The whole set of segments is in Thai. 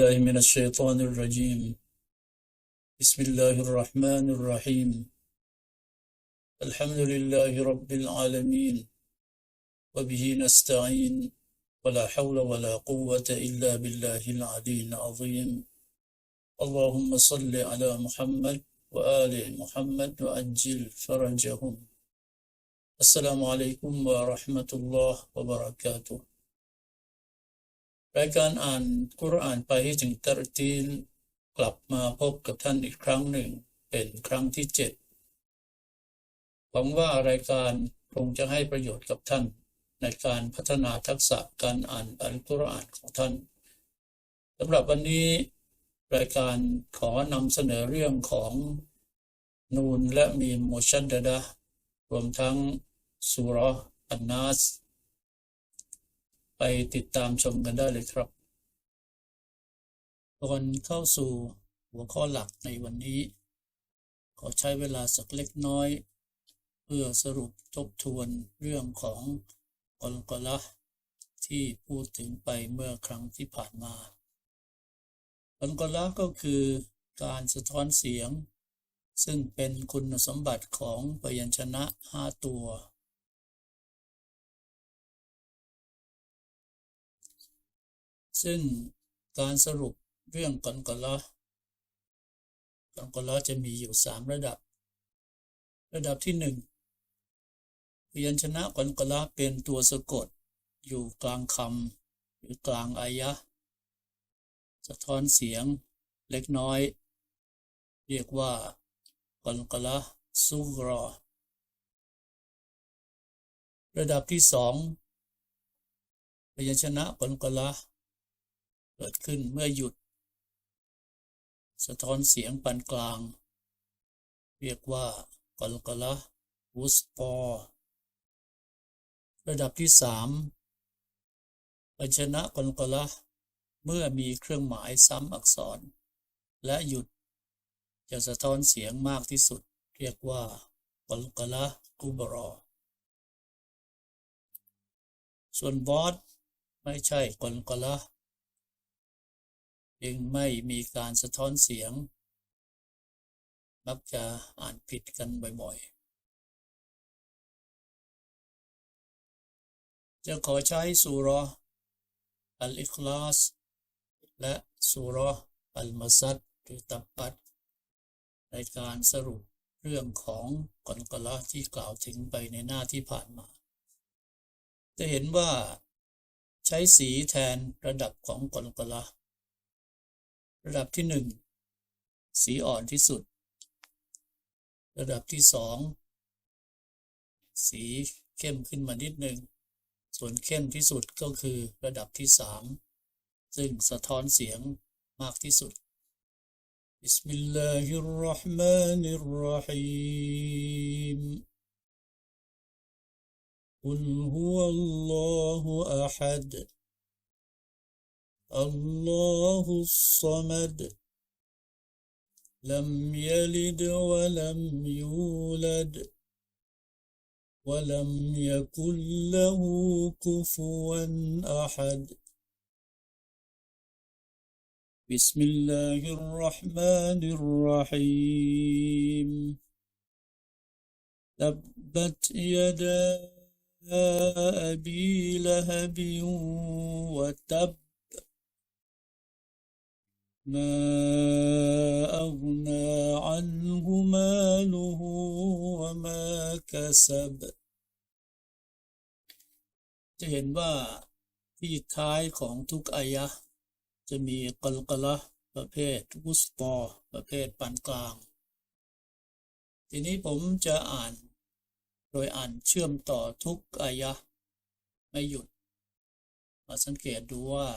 بالله من الشيطان الرجيم. بسم الله الرحمن الرحيم. الحمد لله رب العالمين. وبه نستعين. ولا حول ولا قوة إلا بالله العلي العظيم. اللهم صل على محمد وآل محمد وأجل فرجهم. السلام عليكم ورحمة الله وبركاته. รายการอ่านกุรอานไปให้ถึงตรตีนกลับมาพบกับท่านอีกครั้งหนึ่ง เป็นครั้งที่เจ็ดหวังว่ารายการคงจะให้ประโยชน์กับท่าน ในการพัฒนาทักษะการอ่านอัลกุรอานของท่านสำหรับวันนี้ รายการขอนำเสนอเรื่องของนูนและมีมโมชันดดะรวมทั้งสุรอันนัส ไปติดตามชมกันได้เลยครับก่อนเข้าสู่หัวข้อหลักในวันนี้ ขอใช้เวลาสักเล็กน้อย เพื่อสรุปทบทวนเรื่องของกลกละที่พูดถึงไปเมื่อครั้งที่ผ่านมากลกละก็คือการสะท้อนเสียง ซึ่งเป็นคุณสมบัติของพยัญชนะห้าตัว ซึ่งการสรุปเรื่องกอนกละกอนกละจะมีอยู่สามระดับ ระดับที่หนึ่งพยัญชนะกอนกละเป็นตัวสะกด อยู่กลางคำหรือกลางอายะ สะท้อนเสียงเล็กน้อย เรียกว่ากอนกละซูรอ ระดับที่สองพยัญชนะกอนกละ เกิดขึ้นเมื่อหยุด สะท้อนเสียงปานกลาง เรียกว่ากลกละวุสปอระดับที่สามปัญชนะกลกละเมื่อมีเครื่องหมายซ้ำอักษร และหยุดจะสะท้อนเสียงมากที่สุด เรียกว่ากลกละกุบรอ ส่วนบอสไม่ใช่กลกละ จึงไม่มีการสะท้อนเสียง มักจะอ่านผิดกันบ่อยๆ จะขอใช้สุรอัลอิคลาส และสุรอัลมาซัดหรือตับปัด ในการสรุปเรื่องของกอนกละที่กล่าวถึงไปในหน้าที่ผ่านมา จะเห็นว่าใช้สีแทนระดับของกอนกละ ระดับที่หนึ่งสีอ่อนที่สุด ระดับที่สองสีเข้มขึ้นมานิดหนึ่งส่วนเข้มที่สุดก็คือระดับที่สามซึ่งสะท้อนเสียงมากที่สุด بسم الله الرحمن الرحيم قل هو الله أحد الله الصمد لم يلد ولم يولد ولم يكن له كفوا أحد. بسم الله الرحمن الرحيم. تبت يدا أبي لهب وتب ما أغنى عنه ماله وما كسب จะเห็นว่าที่ท้ายของทุกอายะจะมีกลกละประเภทวุสปอประเภทปานกลาง ทีนี้ผมจะอ่าน โดยอ่านเชื่อมต่อทุกอายะไม่หยุด มาสังเกตดูว่า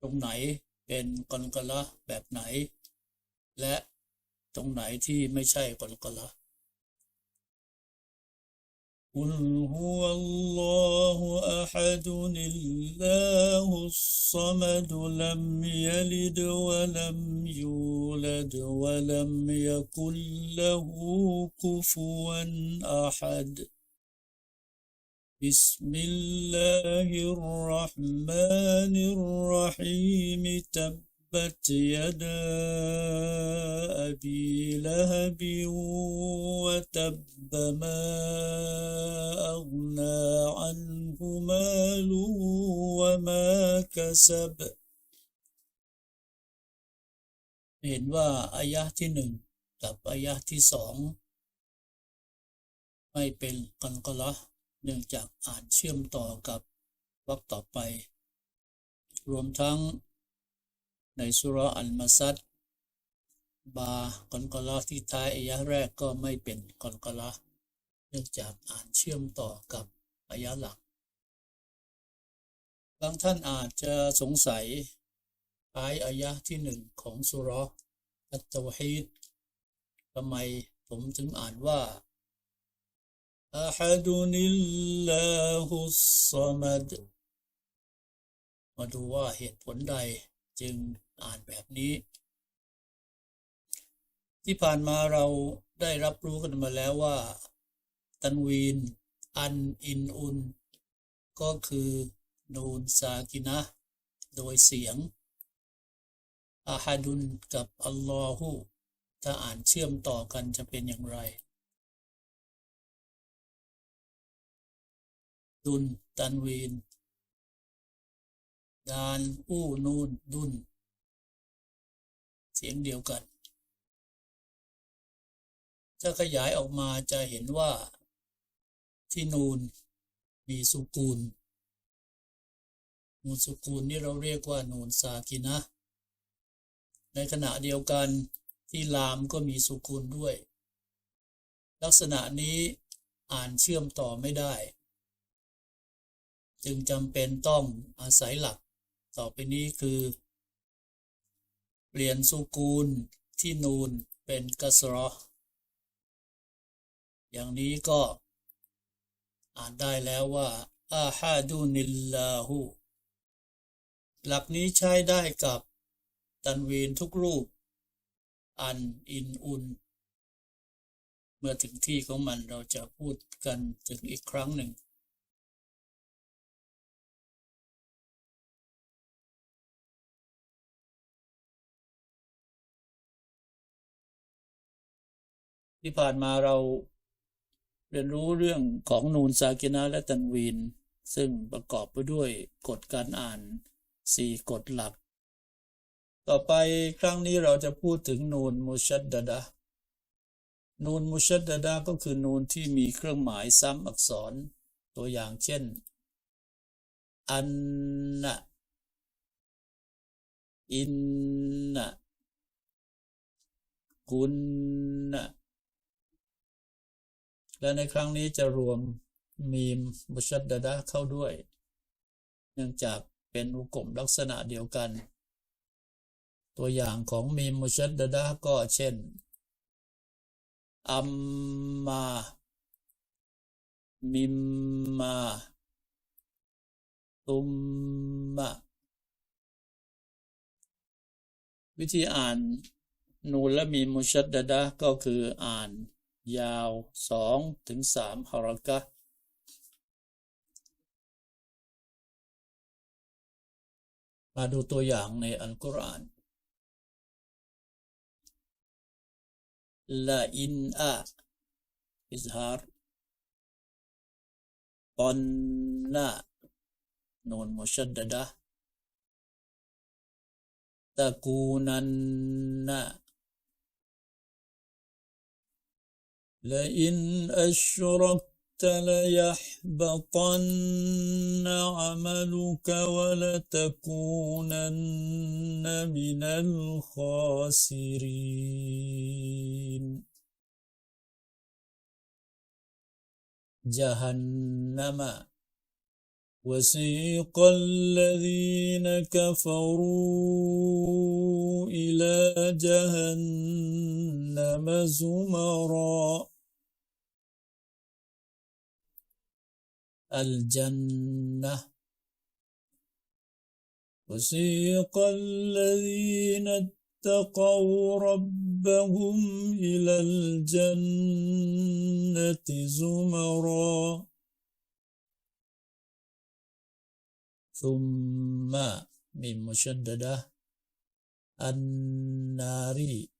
ตรงไหน ป็นกนกละแบบไหน และตรงไหนที่ไม่ใช่กนกละกุลฮุอัลลอฮุอะฮัดุนิลลาฮุสซัมดุลัมยัลิดวะลัมยูลัดวะลัมยะกุลละฮุกุฟวันอะฮัด بسم الله الرحمن الرحيم تبت يدا أبي لهب وتب ما أغنى عنه ماله وما كسب เห็นว่าอายะห์ที่หนึ่งกับอายะห์ที่สองไม่เป็นกันกละ เนื่องจากอ่านเชื่อมต่อกับวรรคต่อไป รวมทั้งในสุรอัลมาซัดบากันกละที่ท้ายอายะแรกก็ไม่เป็นกันกละเนื่องจากอ่านเชื่อมต่อกับอายะหลัก บางท่านอาจจะสงสัยท้ายอายะที่หนึ่งของสุร์อัตตวฮีดทำไมผมถึงอ่านว่า أحد الله الصمد มาดูว่าเหตุผลใดจึงอ่านแบบนี้ ที่ผ่านมาเราได้รับรู้กันมาแล้วว่า ตันวีน อันอินอุน ก็คือนูนซากินะ โดยเสียงอาฮัดุนกับอัลลอฮุถ้าอ่านเชื่อมต่อกันจะเป็นอย่างไร ดุนตันวีนดานอู้นูนดุนเสียงเดียวกัน ถ้าขยายออกมาจะเห็นว่า ที่นูนมีสุกูล นูนสุกูลนี่เราเรียกว่านูนซากินะ ในขณะเดียวกันที่ลามก็มีสุกูลด้วย ลักษณะนี้อ่านเชื่อมต่อไม่ได้ จึงจำเป็นต้องอาศัยหลัก ต่อไปนี้คือ เปลี่ยนสุกูลที่นูนเป็นกัสรออย่างนี้ก็อ่านได้แล้วว่าอาฮาดูนิลลาหูหลักนี้ใช้ได้กับตันวีนทุกรูป อันอินอุน เมื่อถึงที่ของมันเราจะพูดกันถึงอีกครั้งหนึ่ง ที่ผ่านมาเราเรียนรู้เรื่องของนูนซากินะและตันวีน ซึ่งประกอบไปด้วยกฎการอ่านสี่กฎหลัก ต่อไปครั้งนี้เราจะพูดถึงนูนมุชัดดดะนูนมุชัดดดะก็คือนูนที่มีเครื่องหมายซ้ำอักษรตัวอย่างเช่น อันนะอินนะกุนนะ และในครั้งนี้จะรวมมีมมุชัดดดะเข้าด้วย เนื่องจากเป็นอุกมลักษณะเดียวกัน ตัวอย่างของมีมมุชัดดดะก็เช่น อัมมา มิมมา ตุมมะ วิธีอ่านนูนและมีมุชัดดดะก็คืออ่าน ยาวสองถึงสามฮารากะมาดูตัวอย่างในอัลกุรอานละอินอาอิซฮาร์ตอนนานูนมุชัดดะตะกูนันนะ لئن أشركت ليحبطن عملك ولتكونن من الخاسرين. جهنم وسيق الذين كفروا إلى جهنم زمرًا. الجنة. وسيق الذين اتقوا ربهم إلى الجنة زمرًا. ثم ميم مشددة النار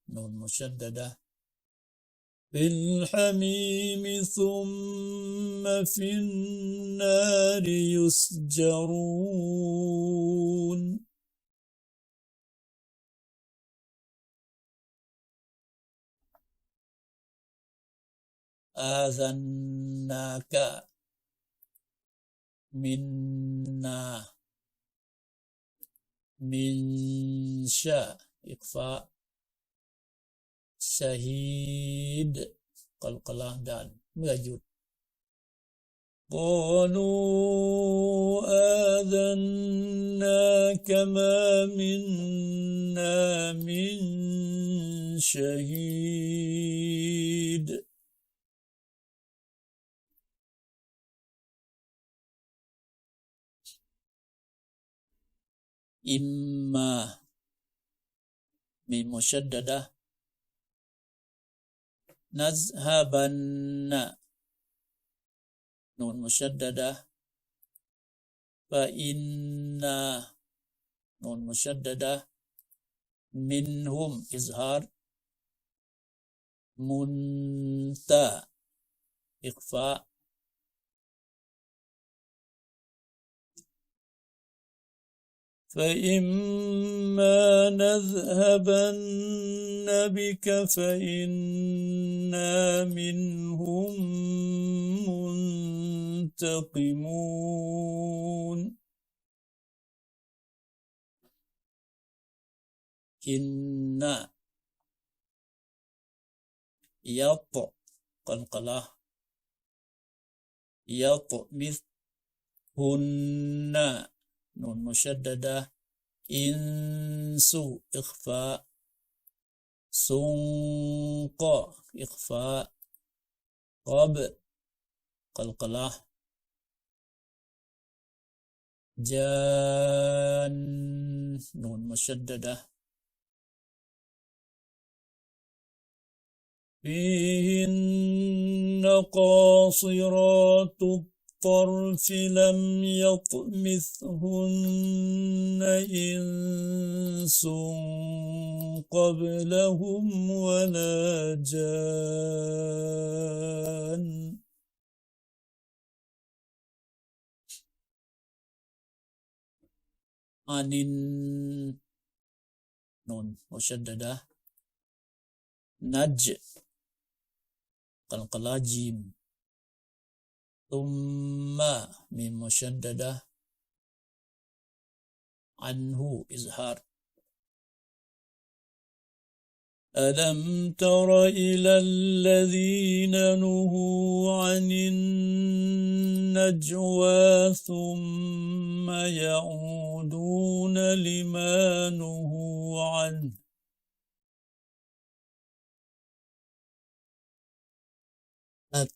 نون مشددة في الحميم ثم في النار يسجرون. آذناك منا. من شاء. إقفاء. شهيد. قلقلان دال. مجد قالوا آذنا كما منا من شهيد. إما من مشددة نذهبن. نون مشددة. فإنا نون مشددة منهم إظهار منتا إخفاء. فإما نذهبن بك فإنا منهم منتقمون إن يط قلقلة يطمث هن نون مشددة. إنسو إخفاء. سنق إخفاء. قب قلقلة. جان نون مشددة. فيهن قاصرات لم يطمثهن إنس قبلهم ولا جان. عن نون مشددة. نج. قلقلا ثم من مشددة عنه إظهار. ألم تر إلى الذين نهوا عن النجوى ثم يعودون لما نهوا عنه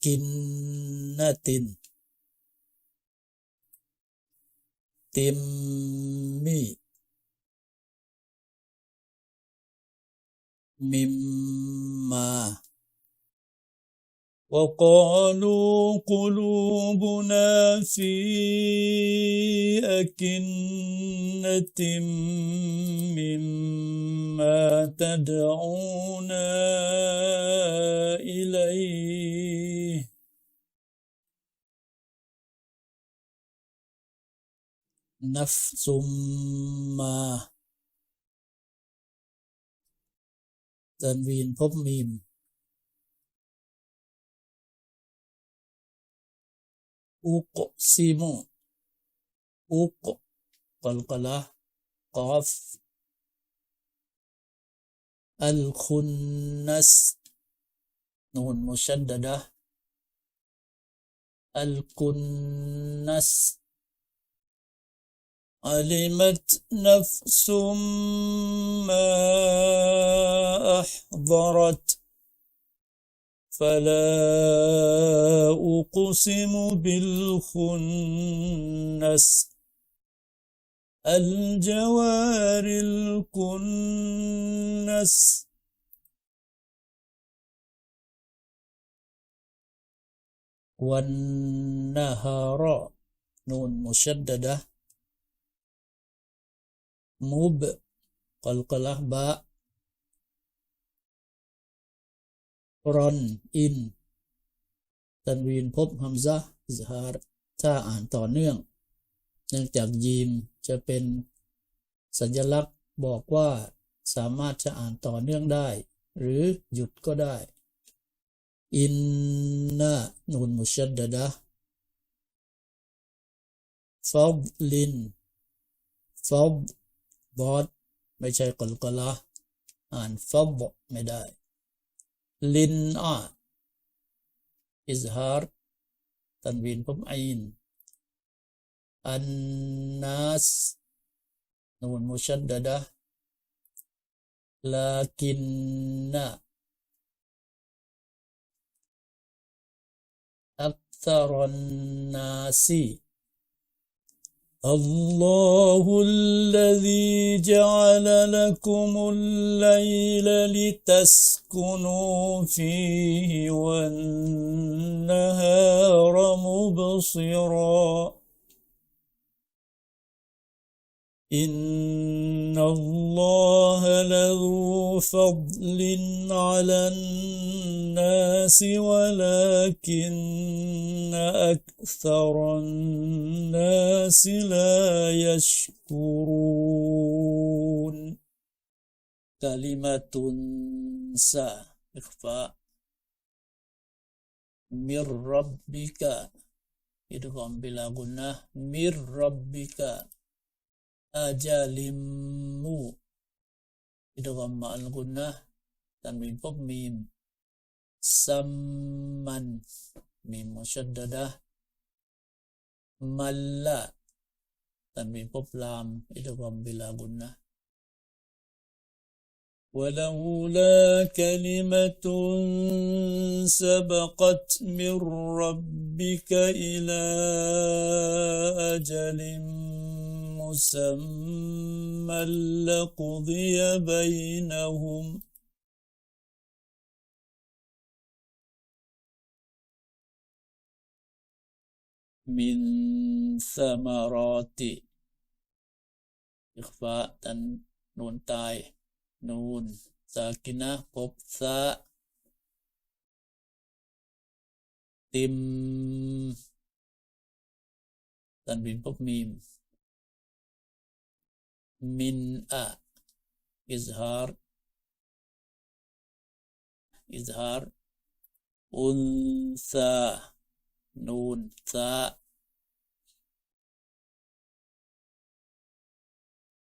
กินนาติน ติมมิมิมมา وقالوا قلوبنا في أكنة مما تدعونا إليه. نفس ما تنوين. พบ أقسم أق قلقلة قاف الخنس نون مشددة الكنس علمت نفس ما أحضرت فلا أقسم بالخنس. الجوار الكنس. والنهر نون مشددة. مب قلقلة باء. รอน อิน ตันวีนพบฮัมซะอิซฮารถ้าอ่านต่อเนื่อง เนื่องจากยีมจะเป็นสัญลักษณ์บอกว่าสามารถจะอ่านต่อเนื่องได้ หรือหยุดก็ได้ อินนานูนมุชัดดะฟอบลินฟอบบอดไม่ใช่กลกละอ่านฟอบไม่ได้ lin'a izhar tanwin pemain anas. Namun nun musyaddadah lakinna. Aktharun nasi. الله الذي جعل لكم الليل لتسكنوا فيه والنهار مبصراً. إن الله لذو فضل على الناس ولكن أكثر الناس لا يشكرون. كلمة سا إخفاء من ربك. إدغام بلا غنى من ربك. ajalimmu idgham ma'al gunnah tanwin pop mim samman mim musyaddadah malla tanwin pop lam idgham bila gunnah ولولا كلمة سبقت من ربك إلى أجل مسمى لقضي بينهم. من ثمرات إخفاء نون تاي نون ساكنة قب ثاء تم تنبين قب ميم. من أ. إظهار. إظهار. أنثى. نون ثاء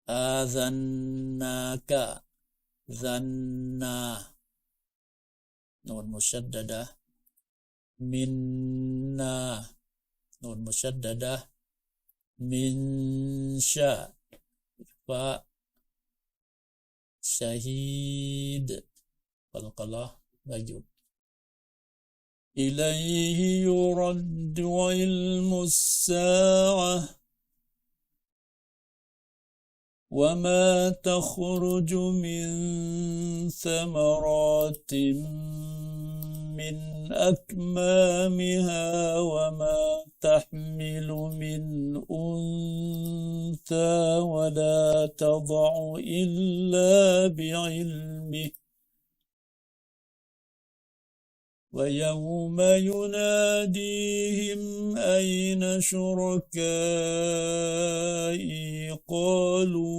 آذناك. ذنا. نون مشددة. منا. نون مشددة. من شاء فشهيد قلقلة بجد إليه يرد علم الساعة. وما تخرج من ثمرات من أكمامها وما تحمل من أنثى ولا تضع إلا بعلمه. ويوم يناديهم أين شركائي؟ قالوا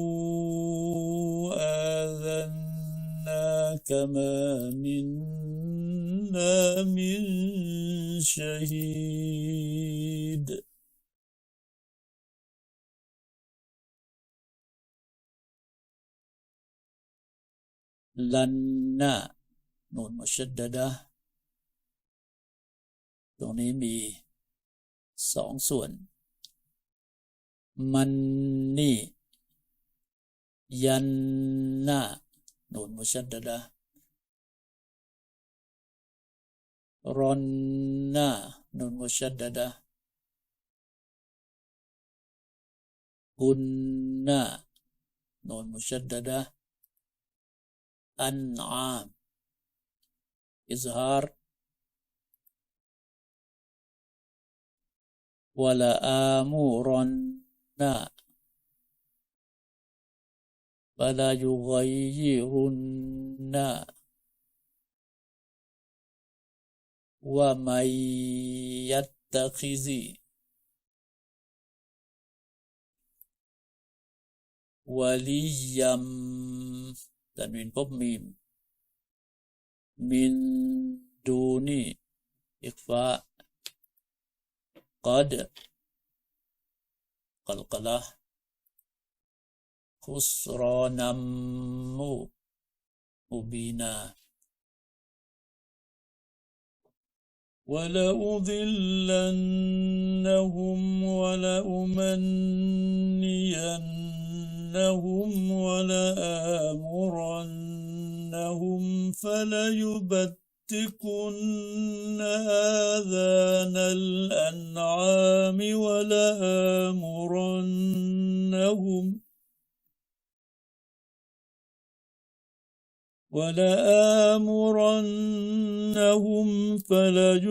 آذناك ما منا. من شهيد لن نون مشدده ตรงนี้มีสองส่วน มันนี่ ยันนานูนมุชัดดะ رنا نون مشددة كنا نون مشددة أنعام إظهار ولآمرن فلا يغيرنا ومن يتخذ وليا تنوين بوب ميم من دون إخفاء قد قلقلة خسرانا مبينا ولأضلنهم ولأمنينهم ولآمرنهم فليبتكن آذان الأنعام ولآمرنهم ولآمرنهم فليغيرن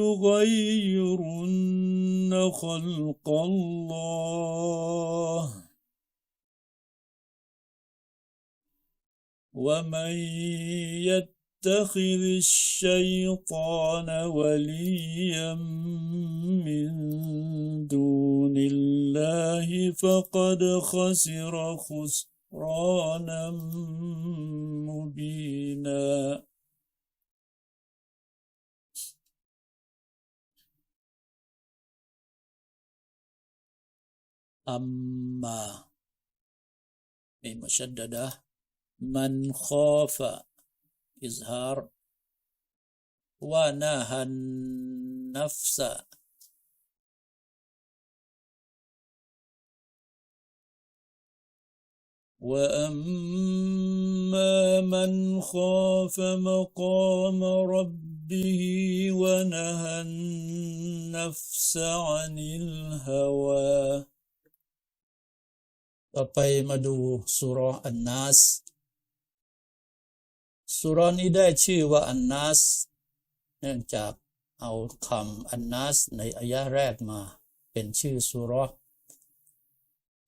خلق الله. ومن يتخذ الشيطان وليا من دون الله فقد خسر خسرانا مبينا. أما بمشددة من خاف إظهار ونهى النفس وأما من خاف مقام ربه ونهى النفس عن الهوى ต่อไปมาดูสุรอันนัสสุรนี้ได้ชื่อว่าอันนัสเนื่องจากเอาคำอันนัสในอายะแรกมาเป็นชื่อสุร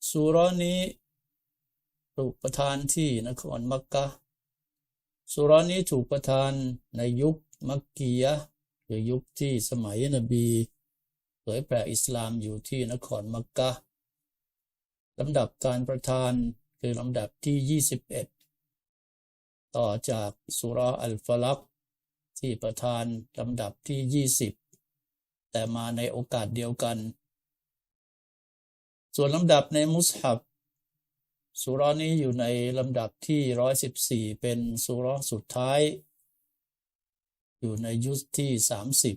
สุรนี้ ถูกประทานที่นครมักกะสุรานี้ถูกประทานในยุคมักกียะหรือยุคที่สมัยนบีเผยแผ่อิสลามอยู่ที่นครมักกะลำดับการประทานคือลำดับที่ 21 ต่อจากสุราอัลฟลักที่ประทานลำดับที่ 20 แต่มาในโอกาสเดียวกัน ส่วนลำดับในมุสฮับ สุรานี้อยู่ในลำดับที่ร้อยสิบสี่เป็นสุราสุดท้าย อยู่ในยุคที่สามสิบ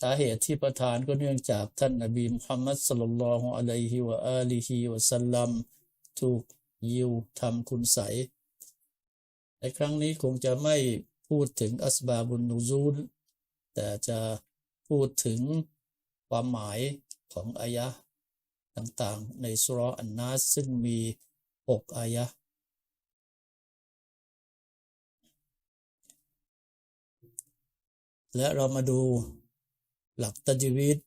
สาเหตุที่ประทานก็เนื่องจากท่านนบีมุฮัมมัดสลลัลลอฮุอะลัยฮิวะอาลีฮิวะสัลลัมถูกยิวทำคุณใสในครั้งนี้คงจะไม่พูดถึงอัสบาบุนนูซูล แต่จะพูดถึงความหมายของอายะ ต่างๆในสุรอันนาสซึ่งมีหกอายะและเรามาดูหลักตัจวิต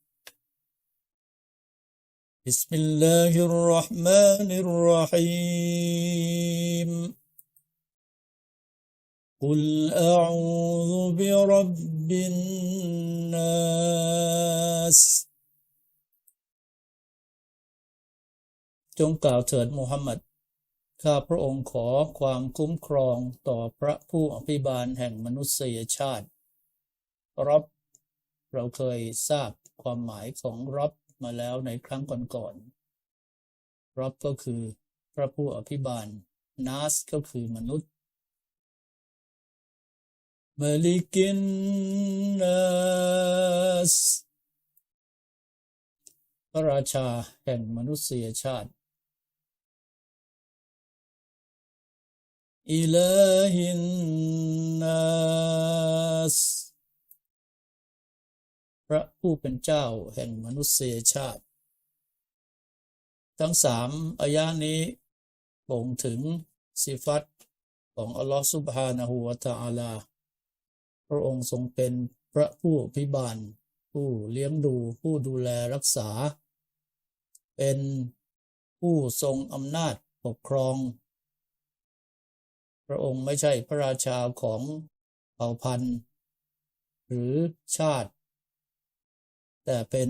بسم الله الرحمن الرحيم قل أعوذ برب الناس จงกล่าวเถิดมูฮัมหมัดข้าพระองค์ขอความคุ้มครองต่อพระผู้อภิบาลแห่งมนุษยชาติรับเราเคยทราบความหมายของรับมาแล้วในครั้งก่อนๆรับก็คือพระผู้อภิบาลนัสก็คือมนุษย์มลิกินนัสพระราชาแห่งมนุษยชาติ อิลาฮินนัสพระผู้เป็นเจ้าแห่งมนุษยชาติ ทั้งสามอายานี้บ่งถึงสิฟัตของอัลลอฮฺสุบฮานะฮูวะตะอาลา พระองค์ทรงเป็นพระผู้พิบาล ผู้เลี้ยงดู ผู้ดูแลรักษา เป็นผู้ทรงอำนาจปกครอง พระองค์ไม่ใช่พระราชาของเผ่าพันธุ์ หรือชาติ แต่เป็น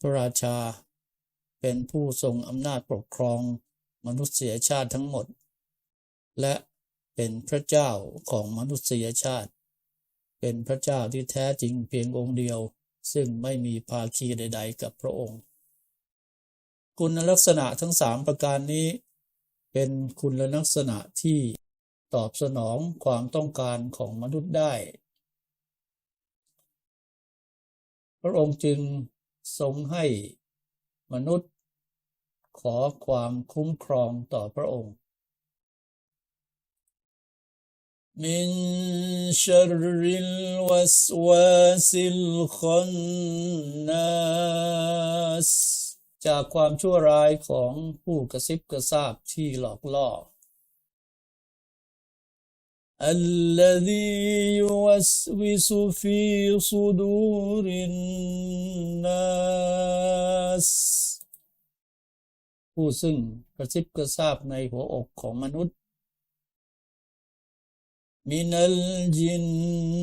พระราชา เป็นผู้ทรงอำนาจปกครองมนุษยชาติทั้งหมด และเป็นพระเจ้าของมนุษยชาติ เป็นพระเจ้าที่แท้จริงเพียงองค์เดียว ซึ่งไม่มีภาคีใด ๆ กับพระองค์ คุณลักษณะทั้งสามประการนี้ เป็นคุณลักษณะที่ ตอบสนองความต้องการของมนุษย์ได้ พระองค์จึงทรงให้มนุษย์ขอความคุ้มครองต่อพระองค์ من شر الوسواس الخناس จากความชั่วร้ายของผู้กระซิบกระซาบที่หลอกล่อ الذي يوسوس في صدور الناس ผู้ซึ่งกระซิบกระซาบในหัวอกของมนุษย์ من الجنة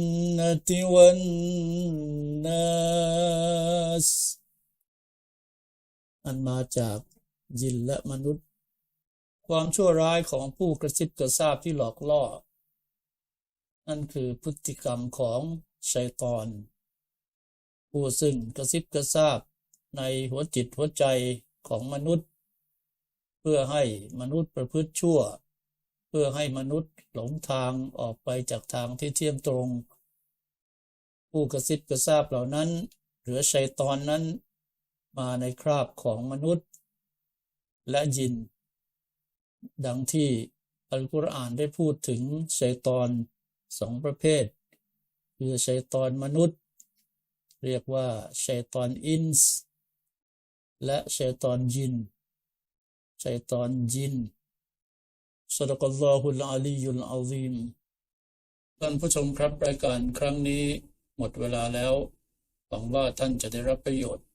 والناس อันมาจากยินและมนุษย์ ความชั่วร้ายของผู้กระซิบกระซาบที่หลอกล่อ นั่นคือพฤติกรรมของชัยตอน ผู้ซึ่งกระซิบกระซาบในหัวจิตหัวใจของมนุษย์ เพื่อให้มนุษย์ประพฤติชั่ว เพื่อให้มนุษย์หลงทางออกไปจากทางที่เที่ยมตรง ผู้กระซิบกระซาบเหล่านั้น หรือชัยตอนนั้น มาในคราบของมนุษย์ และยิน ดังที่อัลกุรอานได้พูดถึงชัยตอน สองประเภท คือชัยตอนมนุษย์ เรียกว่าชัยตอนอินส์และชัยตอนยินชัยตอนยินสดกลลอฮุลอาลียุลอาซีมท่านผู้ชมครับรายการครั้งนี้หมดเวลาแล้วหวังว่าท่านจะได้รับประโยชน์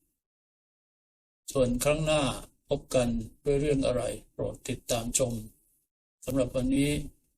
ส่วนครั้งหน้าพบกันด้วยเรื่องอะไร โปรดติดตามชมสำหรับวันนี้